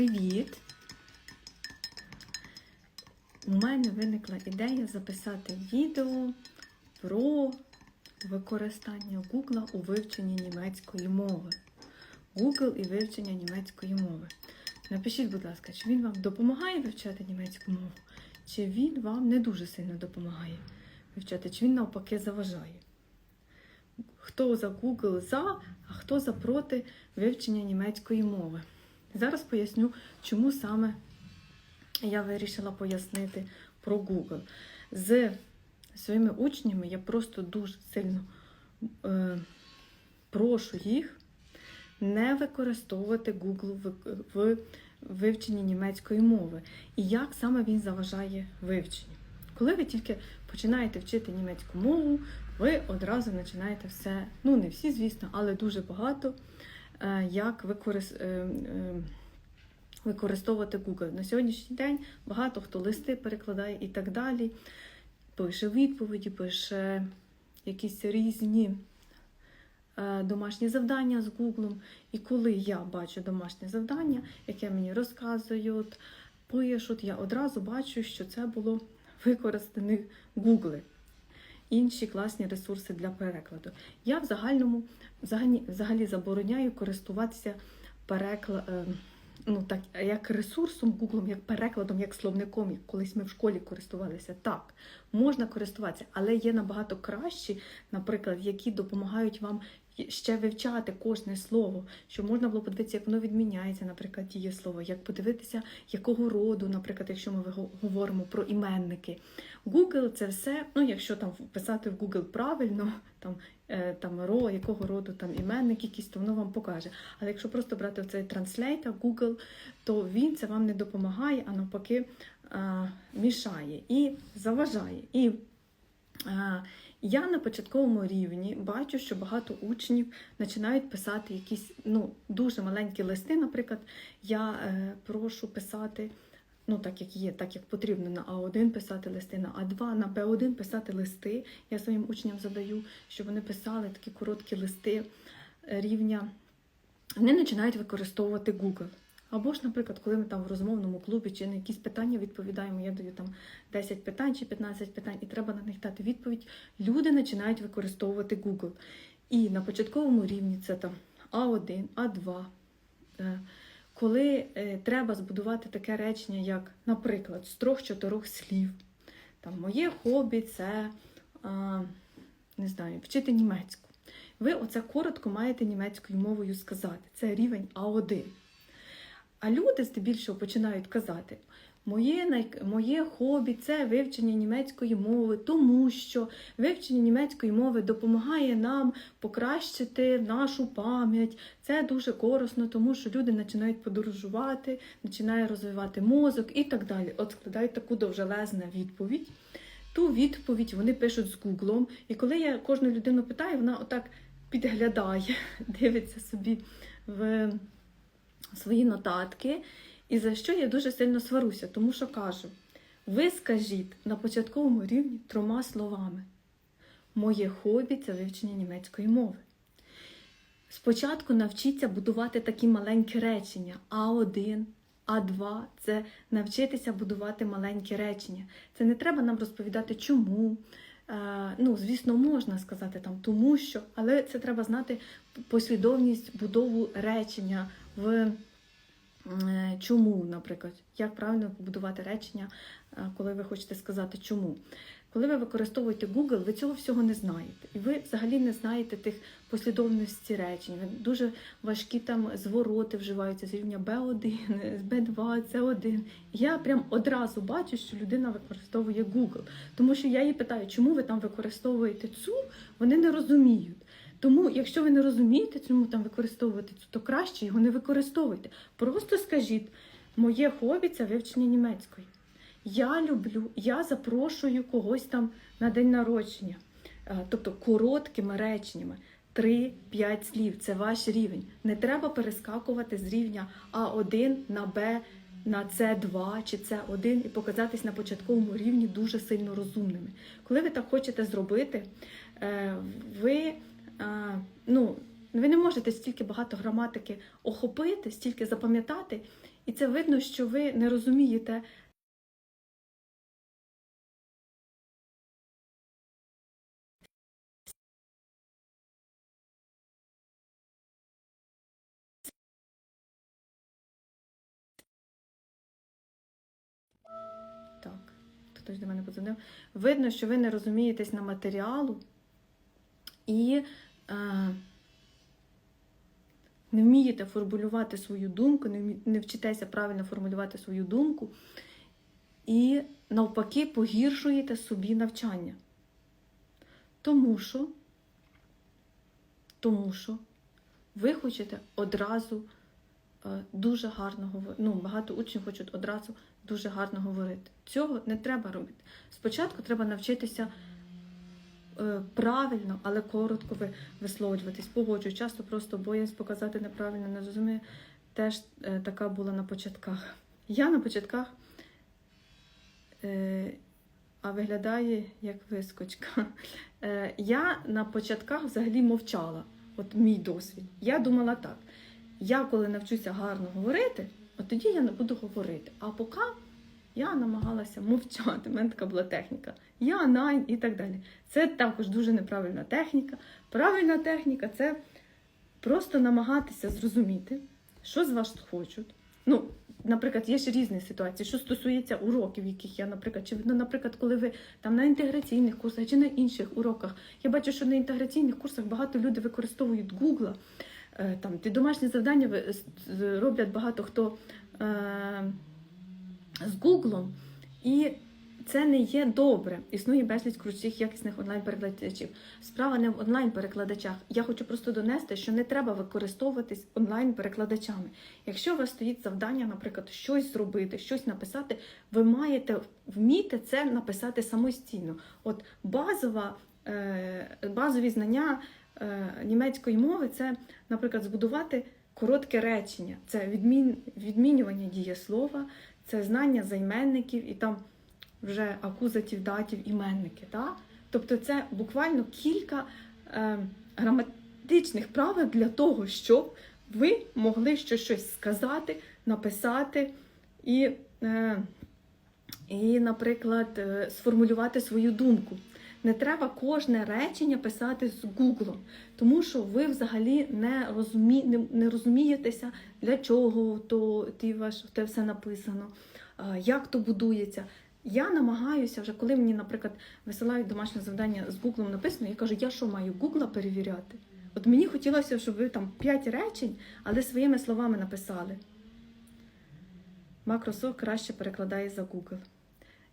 Привіт! У мене виникла ідея записати відео про використання Google у вивченні німецької мови. Google і вивчення німецької мови. Напишіть, будь ласка, чи він вам допомагає вивчати німецьку мову, чи він вам не дуже сильно допомагає вивчати, чи він навпаки заважає. Хто за Google за, а хто за проти вивчення німецької мови. Зараз поясню, чому саме я вирішила пояснити про Google. З своїми учнями я просто дуже сильно е, прошу їх не використовувати Google в, вивченні німецької мови. І як саме він заважає вивченню. Коли ви тільки починаєте вчити німецьку мову, ви одразу починаєте все, ну не всі, звісно, але дуже багато, як використ... е, е, використовувати Google. На сьогоднішній день багато хто листи перекладає і так далі, пише відповіді, пише якісь різні е, домашні завдання з Google. І коли я бачу домашнє завдання, яке мені розказують, пишуть, я одразу бачу, що це було використане Google. Інші класні ресурси для перекладу. Я в загальному взагалі, взагалі забороняю користуватися перекладом ну так, як ресурсом, Google, як перекладом, як словником, як колись ми в школі користувалися. Так, можна користуватися, але є набагато кращі, наприклад, які допомагають вам ще вивчати кожне слово, що можна було подивитися, як воно відміняється, наприклад, дієслово, як подивитися, якого роду, наприклад, якщо ми говоримо про іменники. Google це все, ну якщо там вписати в Google правильно, там е, там ро, якого роду там іменник якийсь, то воно вам покаже. Але якщо просто брати цей транслейтер Google, то він це вам не допомагає, а навпаки мішає і заважає. І я на початковому рівні бачу, що багато учнів починають писати якісь ну, дуже маленькі листи. Наприклад, я е, прошу писати, ну так як є, так як потрібно на А1 писати листи, на А2, на Б1 писати листи. Я своїм учням задаю, щоб вони писали такі короткі листи рівня. Вони починають використовувати Google. Або ж, наприклад, коли ми там в розмовному клубі чи на якісь питання відповідаємо, я даю там 10 питань чи 15 питань, і треба на них дати відповідь. Люди починають використовувати Google. І на початковому рівні це там А1, А2. Е, коли е, треба збудувати таке речення, як, наприклад, з трьох-чотирьох слів. Там Моє хобі це не знаю, вчити німецьку. Ви оце коротко маєте німецькою мовою сказати. Це рівень А1. А люди здебільшого починають казати, моє моє хобі це вивчення німецької мови, тому що вивчення німецької мови допомагає нам покращити нашу пам'ять. Це дуже корисно, тому що люди починають подорожувати, починають розвивати мозок і так далі. От складають таку довжелезну відповідь. Ту відповідь вони пишуть з гуглом. І коли я кожну людину питаю, вона отак підглядає, дивиться собі в свої нотатки, і за що я дуже сильно сваруся, тому що кажу: ви скажіть на початковому рівні трьома словами: моє хобі це вивчення німецької мови. Спочатку навчіться будувати такі маленькі речення А1, А2 це навчитися будувати маленькі речення. Це не треба нам розповідати, чому. Ну, звісно, можна сказати там тому що, але це треба знати послідовність будову речення в е, чому, наприклад, як правильно побудувати речення, е, коли ви хочете сказати чому. Коли ви використовуєте Google, ви цього всього не знаєте. І ви взагалі не знаєте тих послідовності речень. Дуже важкі там звороти вживаються з рівня B1, B2, C1. Я прям одразу бачу, що людина використовує Google. Тому що я її питаю, чому ви там використовуєте цю, вони не розуміють. Тому, якщо ви не розумієте, чому там використовувати, то краще його не використовуйте. Просто скажіть, моє хобі це вивчення німецької. Я люблю, я запрошую когось там на день народження. Тобто короткими реченнями. 3-5 слів це ваш рівень. Не треба перескакувати з рівня А1 на Б на С2 чи С1 і показатись на початковому рівні дуже сильно розумними. Коли ви так хочете зробити, е, ви ну, Ви не можете стільки багато граматики охопити, стільки запам'ятати, і це видно, що ви не розумієте. Так, хтось до мене подзвонив. Видно, що ви не розумієтесь на матеріалу і не вмієте формулювати свою думку, не, вчитеся правильно формулювати свою думку, і навпаки погіршуєте собі навчання. Тому що, тому що ви хочете одразу е, дуже гарно говорити. Ну, багато учнів хочуть одразу дуже гарно говорити. Цього не треба робити. Спочатку треба навчитися правильно, але коротко ви- висловлюватись. Погоджую, часто просто боясь показати неправильно, не розумію. Теж е, така була на початках. Я на початках, е, а виглядає як вискочка. Е, я на початках взагалі мовчала. От мій досвід. Я думала так. Я коли навчуся гарно говорити, от тоді я не буду говорити. А поки я намагалася мовчати. У мене така була техніка. Я, найн і так далі. Це також дуже неправильна техніка. Правильна техніка це просто намагатися зрозуміти, що з вас хочуть. Ну, наприклад, є ж різні ситуації, що стосується уроків, яких я, наприклад, чи ну, наприклад, коли ви там на інтеграційних курсах чи на інших уроках. Я бачу, що на інтеграційних курсах багато людей використовують Google. Е, Там домашні завдання роблять багато хто е, з Гуглом, і це не є добре. Існує безліч крутих якісних онлайн-перекладачів. Справа не в онлайн-перекладачах. Я хочу просто донести, що не треба використовуватись онлайн-перекладачами. Якщо у вас стоїть завдання, наприклад, щось зробити, щось написати, ви маєте вміти це написати самостійно. От базова, е, базові знання е, німецької мови це, наприклад, збудувати коротке речення, це відмін, відмінювання дієслова, це знання займенників і там вже акузатів, датів, іменники. Так? Тобто це буквально кілька е, граматичних правил для того, щоб ви могли ще щось сказати, написати і, е, і наприклад, е, сформулювати свою думку. Не треба кожне речення писати з Гуглом, тому що ви взагалі не, розумі, не, розумієтеся, для чого то ті ваш, те все написано, як то будується. Я намагаюся вже, коли мені, наприклад, висилають домашнє завдання з Гуглом написано, я кажу, я що маю Гугла перевіряти? От мені хотілося, щоб ви там п'ять речень, але своїми словами написали. Макрософт краще перекладає за Google.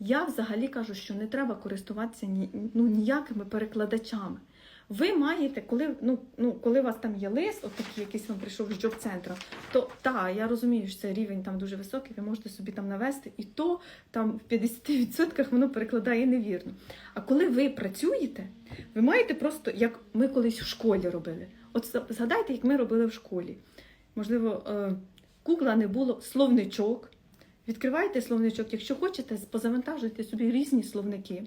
Я взагалі кажу, що не треба користуватися ні, ну, ніякими перекладачами. Ви маєте, коли, ну, ну, коли у вас там є лист, от такий якийсь вам прийшов з джоб-центру, то так, я розумію, що це рівень там дуже високий, ви можете собі там навести, і то там в 50% воно перекладає невірно. А коли ви працюєте, ви маєте просто, як ми колись в школі робили. От згадайте, як ми робили в школі. Можливо, е, Гугла не було словничок. Відкривайте словничок, якщо хочете, позавантажуйте собі різні словники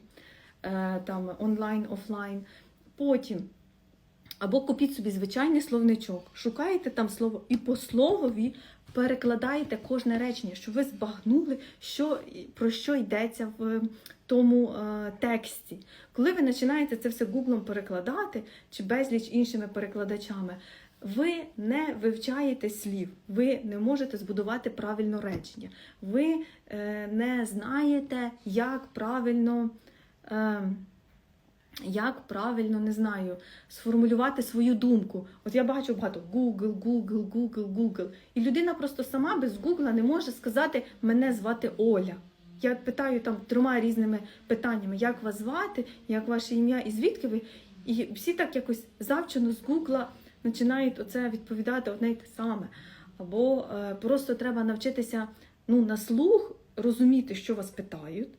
е, там онлайн, офлайн. Потім або купіть собі звичайний словничок, шукаєте там слово і по словові перекладаєте кожне речення, щоб ви збагнули, що, про що йдеться в тому е, тексті. Коли ви починаєте це все гуглом перекладати чи безліч іншими перекладачами, ви не вивчаєте слів, ви не можете збудувати правильно речення, ви е, не знаєте, як правильно. Е, як правильно не знаю, сформулювати свою думку. От я бачу багато Google, Google, Google, Google. І людина просто сама без Google не може сказати мене звати Оля. Я питаю там трьома різними питаннями, як вас звати, як ваше ім'я і звідки ви. І всі так якось завчено з Гугла починають оце відповідати одне й те саме. Або е, просто треба навчитися ну, на слух розуміти, що вас питають.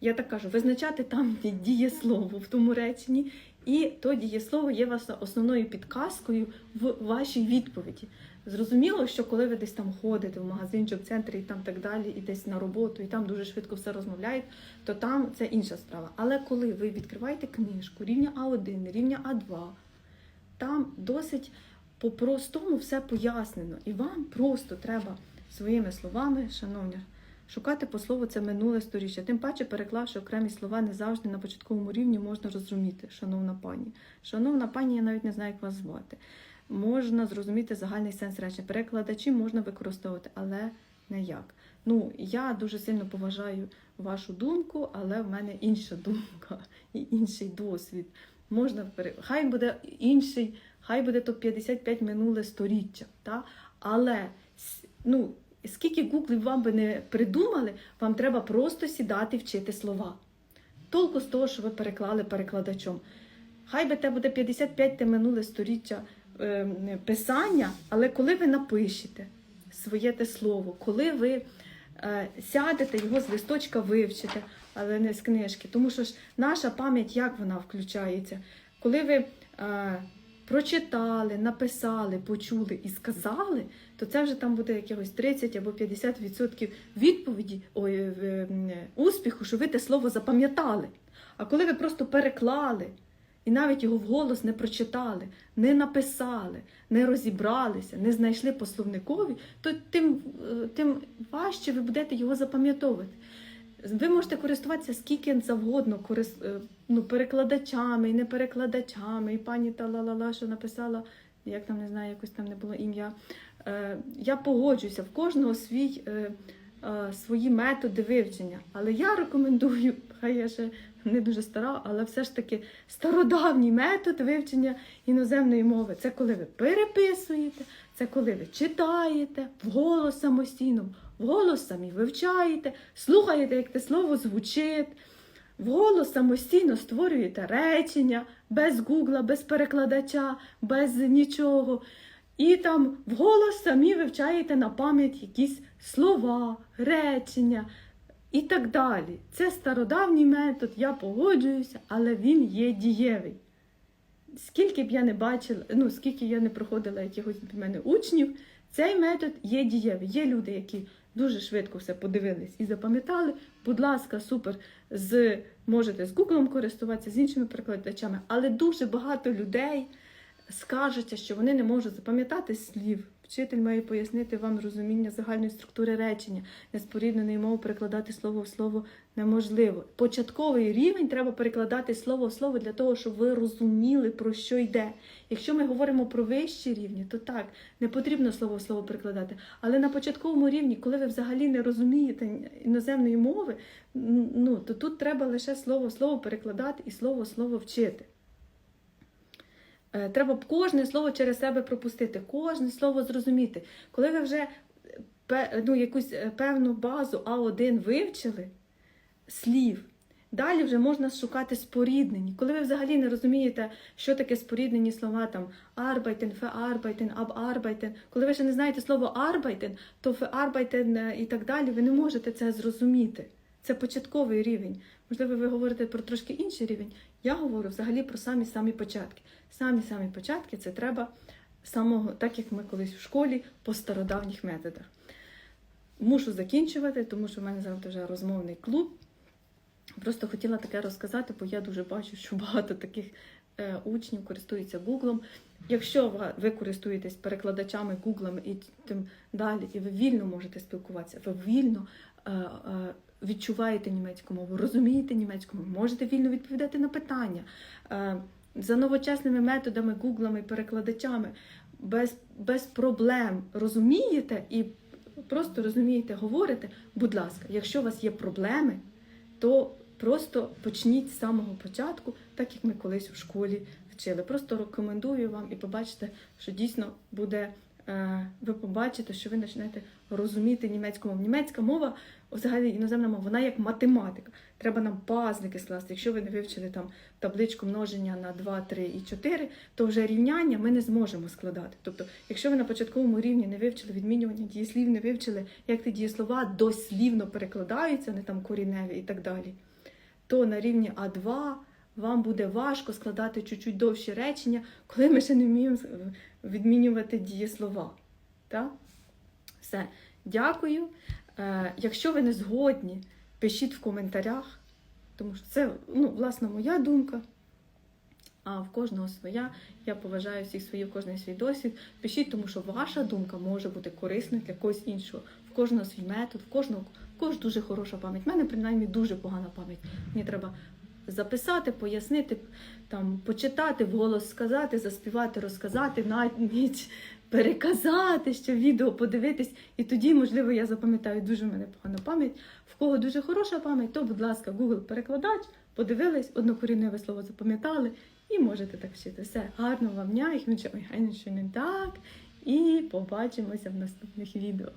Я так кажу, визначати там дієслово в тому реченні, і то дієслово є ваша основною підказкою в вашій відповіді. Зрозуміло, що коли ви десь там ходите в магазин, джоб-центр і там так далі, і десь на роботу, і там дуже швидко все розмовляють, то там це інша справа. Але коли ви відкриваєте книжку рівня А1, рівня А2, там досить по-простому все пояснено. І вам просто треба своїми словами, шановні, шукати по слову це минуле сторіччя. Тим паче, переклавши окремі слова, не завжди на початковому рівні можна зрозуміти, шановна пані. Шановна пані, я навіть не знаю, як вас звати. Можна зрозуміти загальний сенс речення. Перекладачі можна використовувати, але не як. Ну, я дуже сильно поважаю вашу думку, але в мене інша думка і інший досвід. Можна. Хай буде інший, хай буде то 55 минуле сторіччя. Та? Але ну, скільки гуглів вам би не придумали, вам треба просто сідати вчити слова. Толку з того, що ви переклали перекладачом. Хай би те буде 55 те минуле сторіччя е, писання, але коли ви напишете своє те слово, коли ви е, сядете його з листочка вивчите, але не з книжки. Тому що ж наша пам'ять, як вона включається? Коли ви е, прочитали, написали, почули і сказали, то це вже там буде якихось 30 або 50% відповіді ой, е, м, успіху, що ви те слово запам'ятали. А коли ви просто переклали і навіть його вголос не прочитали, не написали, не розібралися, не знайшли по словникові, то тим, е, тим важче ви будете його запам'ятовувати. Ви можете користуватися скільки завгодно корис- е, ну, перекладачами і не перекладачами, і пані та ла-ла-ла, що написала, як там не знаю, якось там не було ім'я. Е, Я погоджуюся, в кожного свій, е, е, свої методи вивчення. Але я рекомендую, хай я ще не дуже стара, але все ж таки стародавній метод вивчення іноземної мови. Це коли ви переписуєте, це коли ви читаєте вголос самостійно, вголос самі вивчаєте, слухаєте, як те слово звучить. Вголос самостійно створюєте речення без гугла, без перекладача, без нічого. І там вголос самі вивчаєте на пам'ять якісь слова, речення і так далі. Це стародавній метод, я погоджуюся, але він є дієвий. Скільки б я не бачила, ну скільки я не проходила якихось від мене учнів, цей метод є дієвий. Є люди, які дуже швидко все подивились і запам'ятали. Будь ласка, супер, з можете з Гуглом користуватися, з іншими перекладачами, але дуже багато людей скажуться, що вони не можуть запам'ятати слів. Вчитель має пояснити вам розуміння загальної структури речення. Неспорідненої мови перекладати слово в слово неможливо. Початковий рівень треба перекладати слово в слово для того, щоб ви розуміли, про що йде. Якщо ми говоримо про вищі рівні, то так, не потрібно слово в слово перекладати. Але на початковому рівні, коли ви взагалі не розумієте іноземної мови, ну, то тут треба лише слово в слово перекладати і слово в слово вчити. Е, Треба кожне слово через себе пропустити, кожне слово зрозуміти. Коли ви вже ну, якусь е, певну базу А1 вивчили слів, далі вже можна шукати споріднені. Коли ви взагалі не розумієте, що таке споріднені слова, там arbeiten, verarbeiten, abarbeiten, коли ви ще не знаєте слово arbeiten, то е, і так далі, ви не можете це зрозуміти. Це початковий рівень. Можливо, ви говорите про трошки інший рівень. Я говорю взагалі про самі самі початки. Самі самі початки це треба самого, так як ми колись в школі по стародавніх методах. Мушу закінчувати, тому що в мене завтра вже розмовний клуб. Просто хотіла таке розказати, бо я дуже бачу, що багато таких е, учнів користуються Гуглом. Якщо ви- користуєтесь перекладачами, гуглами і тим далі, і ви вільно можете спілкуватися, ви вільно е, е, відчуваєте німецьку мову, розумієте німецьку мову, можете вільно відповідати на питання. Е, за новочасними методами, гуглами, перекладачами, без, без проблем розумієте і просто розумієте, говорите, будь ласка, якщо у вас є проблеми, то просто почніть з самого початку, так як ми колись у школі вчили. Просто рекомендую вам і побачите, що дійсно буде. Е, Ви побачите, що ви почнете розуміти німецьку мову. Німецька мова, взагалі іноземна мова, вона як математика. Треба нам пазники скласти. Якщо ви не вивчили там табличку множення на 2, 3 і 4, то вже рівняння ми не зможемо складати. Тобто, якщо ви на початковому рівні не вивчили відмінювання дієслів, не вивчили, як ті дієслова дослівно перекладаються, не там коріневі і так далі, то на рівні А2 вам буде важко складати чуть-чуть довші речення, коли ми ще не вміємо відмінювати дієслова. Так? Все. Дякую. Е, якщо ви не згодні, пишіть в коментарях, тому що це ну, власне моя думка. а в кожного своя. Я поважаю всіх свої, в кожний свій досвід. Пишіть, тому що ваша думка може бути корисною для когось іншого. В кожного свій метод, в кожного в когось дуже хороша пам'ять. У мене принаймні дуже погана пам'ять. Мені треба записати, пояснити, там, почитати, вголос сказати, заспівати, розказати, навіть переказати, ще відео подивитись. І тоді, можливо, я запам'ятаю дуже в мене погана пам'ять. В кого дуже хороша пам'ять, то, будь ласка, Google перекладач, подивились, однокорінне слово запам'ятали і можете так вчити. Все, гарного вам дня, їх нічого не так. І побачимося в наступних відео.